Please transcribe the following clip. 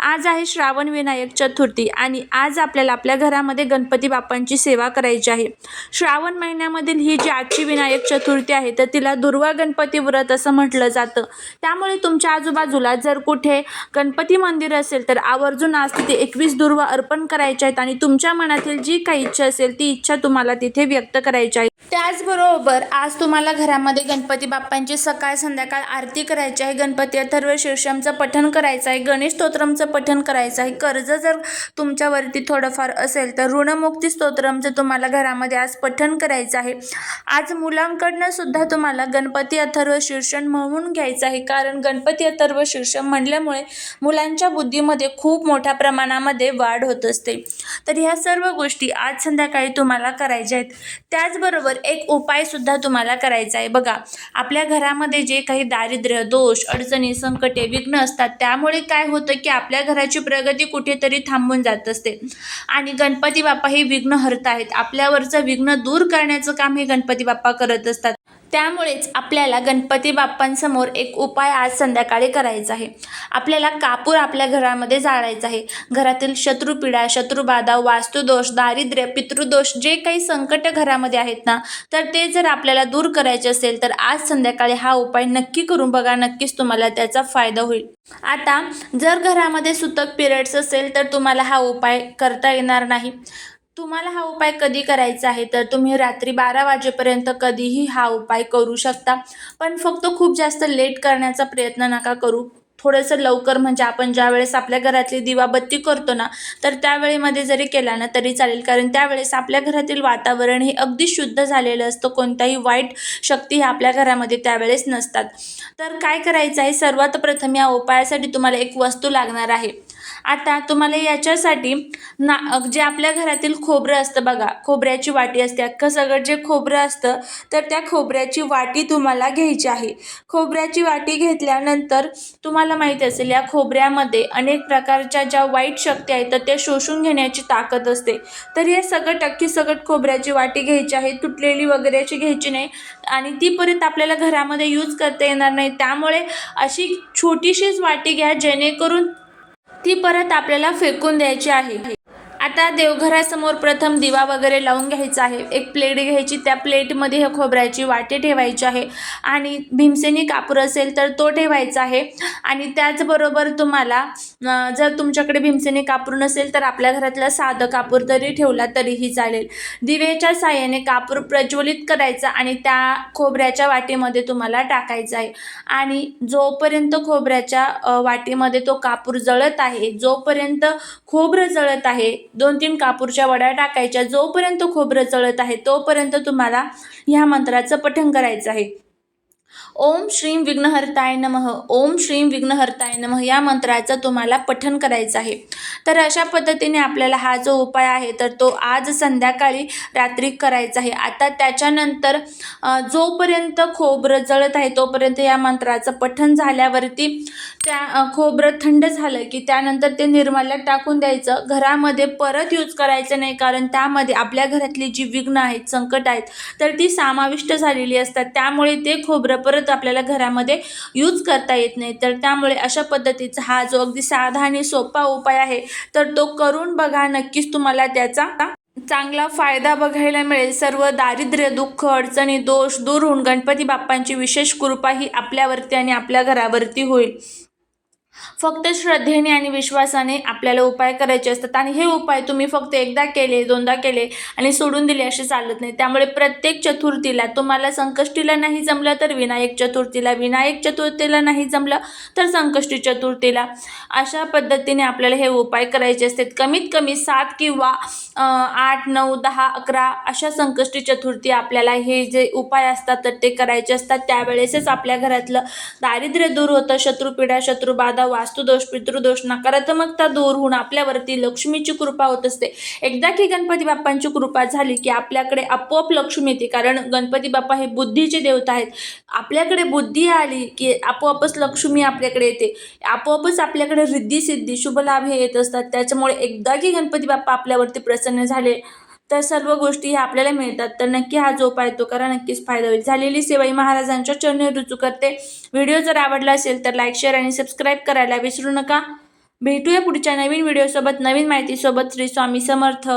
आज आहे श्रावण विनायक चतुर्थी आणि आज आपल्याला आपल्या घरामध्ये गणपती बाप्पांची सेवा करायची आहे. श्रावण महिन्यामधील ही जी आजची विनायक चतुर्थी आहे तर तिला दुर्वा गणपती व्रत असं म्हटलं जातं. त्यामुळे तुमच्या आजूबाजूला जर कुठे गणपती मंदिर असेल तर आवर्जून आज तिथे एकवीस दुर्वा अर्पण करायच्या आहेत आणि तुमच्या मनातील जी काही इच्छा असेल ती इच्छा तुम्हाला तिथे व्यक्त करायची आहे. त्याचबरोबर आज तुम्हाला घरामध्ये गणपती बाप्पांची सकाळ संध्याकाळ आरती करायची आहे. गणपती अथर्व शीर्षमचं पठण करायचं आहे. गणेश स्तोत्रमचं पठण करायचं आहे. कर्ज जर तुमच्यावरती थोडंफार असेल तर ऋणमुक्ती स्तोत्रमचं तुम्हाला घरामध्ये आज पठण करायचं आहे. आज मुलांकडनं सुद्धा तुम्हाला गणपती अथर्व शीर्षण म्हणून घ्यायचं आहे. कारण गणपती अथर्व शीर्षण म्हणल्यामुळे मुलांच्या बुद्धीमध्ये खूप मोठ्या प्रमाणामध्ये वाढ होत असते. तर ह्या सर्व गोष्टी आज संध्याकाळी तुम्हाला करायच्या आहेत. त्याचबरोबर एक उपायसुद्धा तुम्हाला करायचा आहे. बघा आपल्या घरामध्ये जे काही दारिद्र्य दोष अडचणी संकटे विघ्न असतात त्यामुळे काय होतं की आपल्या घराची प्रगती कुठेतरी थांबून जात असते. आणि गणपती बाप्पा हे विघ्न हरत आहेत. आपल्यावरचं विघ्न दूर करण्याचं काम हे गणपती बाप्पा करत असतात. त्यामुळेच आपल्याला गणपती बाप्पांसमोर एक उपाय आज संध्याकाळी करायचा आहे. आपल्याला कापूर आपल्या घरामध्ये जाळायचा आहे. घरातील शत्रुपीडा शत्रुबाधा वास्तुदोष दारिद्र्य पितृदोष जे काही संकट घरामध्ये आहेत ना तर ते जर आपल्याला दूर करायचे असेल तर आज संध्याकाळी हा उपाय नक्की करून बघा. नक्कीच तुम्हाला त्याचा फायदा होईल. आता जर घरामध्ये सुतक पिरियड्स असेल तर तुम्हाला हा उपाय करता येणार नाही. तुम्हाला हा उपाय कधी करायचा आहे? तर तुम्ही रात्री बारा वाजेपर्यंत कधीही हा उपाय करू शकता. पण फक्त खूप जास्त लेट करण्याचा प्रयत्न नका करू. थोडंसं लवकर म्हणजे आपण ज्या वेळेस आपल्या घरातली दिवाबत्ती करतो ना तर त्यावेळेमध्ये जरी केला ना तरी चालेल. कारण त्यावेळेस आपल्या घरातील वातावरण हे अगदी शुद्ध झालेलं असतं. कोणत्याही वाईट शक्ती ह्या आपल्या घरामध्ये त्यावेळेस नसतात. तर काय करायचं आहे? सर्वात प्रथम या उपायासाठी तुम्हाला एक वस्तू लागणार आहे. आता तुम्हाला याच्यासाठी ना जे आपल्या घरातील खोबरं असतं बघा खोबऱ्याची वाटी असते. अख्खं सगळं जे खोबरं असतं तर त्या खोबऱ्याची वाटी तुम्हाला घ्यायची आहे. खोबऱ्याची वाटी घेतल्यानंतर तुम्हाला माहीत असेल या खोबऱ्यामध्ये अनेक प्रकारच्या ज्या वाईट शक्ती आहेत तर त्या शोषून घेण्याची ताकद असते. तर हे सगळं टक्की सगट खोबऱ्याची वाटी घ्यायची आहे. तुटलेली वगैरे अशी घ्यायची नाही आणि ती परत आपल्याला घरामध्ये यूज करता येणार नाही. त्यामुळे अशी छोटीशीच वाटी घ्या जेणेकरून ती परत आपल्याला फेकून द्यायची आहे. आता देवघरासमोर प्रथम दिवा वगैरे लावून घ्यायचा आहे. एक प्लेट घ्यायची त्या प्लेटमध्ये हे खोबऱ्याची वाटे ठेवायची आहे. आणि भीमसेनी कापूर असेल तर तो ठेवायचा आहे. आणि त्याचबरोबर तुम्हाला जर तुमच्याकडे भीमसेनी कापूर नसेल तर आपल्या घरातलं साधं कापूर तरी ठेवला तरीही चालेल. दिवेच्या साह्याने कापूर प्रज्वलित करायचा आणि त्या खोबऱ्याच्या वाटेमध्ये तुम्हाला टाकायचा आहे. आणि जोपर्यंत खोबऱ्याच्या वाटेमध्ये वाटीमध्ये तो कापूर जळत आहे जोपर्यंत खोबरं जळत आहे दोन तीन कापूरच्या वड्या टाकायच्या. जोपर्यंत खोबरं चळत आहे तोपर्यंत तुम्हाला ह्या मंत्राचं पठण करायचं आहे. ओम श्रीम विघ्नहर्ताय नमः ओम श्रीम विघ्नहर्ताय नमः या मंत्राचं तुम्हाला पठन करायचं आहे. तर अशा पद्धतीने आपल्याला हा जो उपाय आहे तर तो आज संध्याकाळी रात्री करायचा आहे. आता त्याच्यानंतर जोपर्यंत खोबरं जळत आहे तोपर्यंत या मंत्राचं पठन झाल्यावरती त्या खोबरं थंड झालं की त्यानंतर ते निर्माल्यात टाकून द्यायचं. घरामध्ये परत यूज करायचं नाही कारण त्यामध्ये आपल्या घरातली जी विघ्न आहेत संकट आहेत तर ती समाविष्ट झालेली असतात. त्यामुळे ते खोबरं परत आपल्याला घरामध्ये यूज करता येत नाही. तर त्यामुळे अशा पद्धतीचा हा जो अगदी साधा आणि सोपा उपाय आहे तर तो करून बघा. नक्कीच तुम्हाला त्याचा चांगला फायदा बघायला मिळेल. सर्व दारिद्र्य दुःख अडचणी दोष दूर होऊन गणपती बाप्पांची विशेष कृपा ही आपल्यावरती आणि आपल्या घरावरती होईल. फक्त श्रद्धेने आणि विश्वासाने आपल्याला उपाय करायचे असतात. आणि हे उपाय तुम्ही फक्त एकदा केले दोनदा केले आणि सोडून दिले असे चालत नाही. त्यामुळे प्रत्येक चतुर्थीला तुम्हाला संकष्टीला नाही जमलं तर विनायक चतुर्थीला विनायक चतुर्थीला नाही जमलं तर संकष्टी चतुर्थीला. अशा पद्धतीने आपल्याला हे उपाय करायचे असतात. कमीत कमी सात किंवा आठ नऊ दहा अकरा अशा संकष्टी चतुर्थी आपल्याला हे जे उपाय असतात तर ते करायचे असतात. त्यावेळेसच आपल्या घरातलं दारिद्र्य दूर होतं शत्रुपीडा शत्रुबाधा आपला वास्तुदोष पितृदोष नकारात्मकता दूर होऊन आपल्यावरती लक्ष्मीची कृपा होत असते. एकदा की गणपती बाप्पांची कृपा झाली की आपल्याकडे आपोआप लक्ष्मी येते कारण गणपती बाप्पा हे बुद्धीचे देवता आहेत. आपल्याकडे बुद्धी आली की आपोआपच लक्ष्मी आपल्याकडे येते. आपोआपच आपल्याकडे रिद्धी सिद्धी शुभ लाभ हे येत असतात. त्याच्यामुळे एकदा की गणपती बाप्पा आपल्यावरती प्रसन्न झाले तर सर्व गोष्टी ह्या आपल्याला मिळतात. तर नक्की हा जो उपाय तो करा नक्कीच फायदा होईल. झालेली सेवा ही महाराजांच्या चरणी रुजू करते. व्हिडिओ जर आवडला असेल तर लाईक शेअर आणि सबस्क्राईब करायला विसरू नका. भेटूया पुढच्या नवीन व्हिडिओसोबत नवीन माहितीसोबत. श्री स्वामी समर्थ.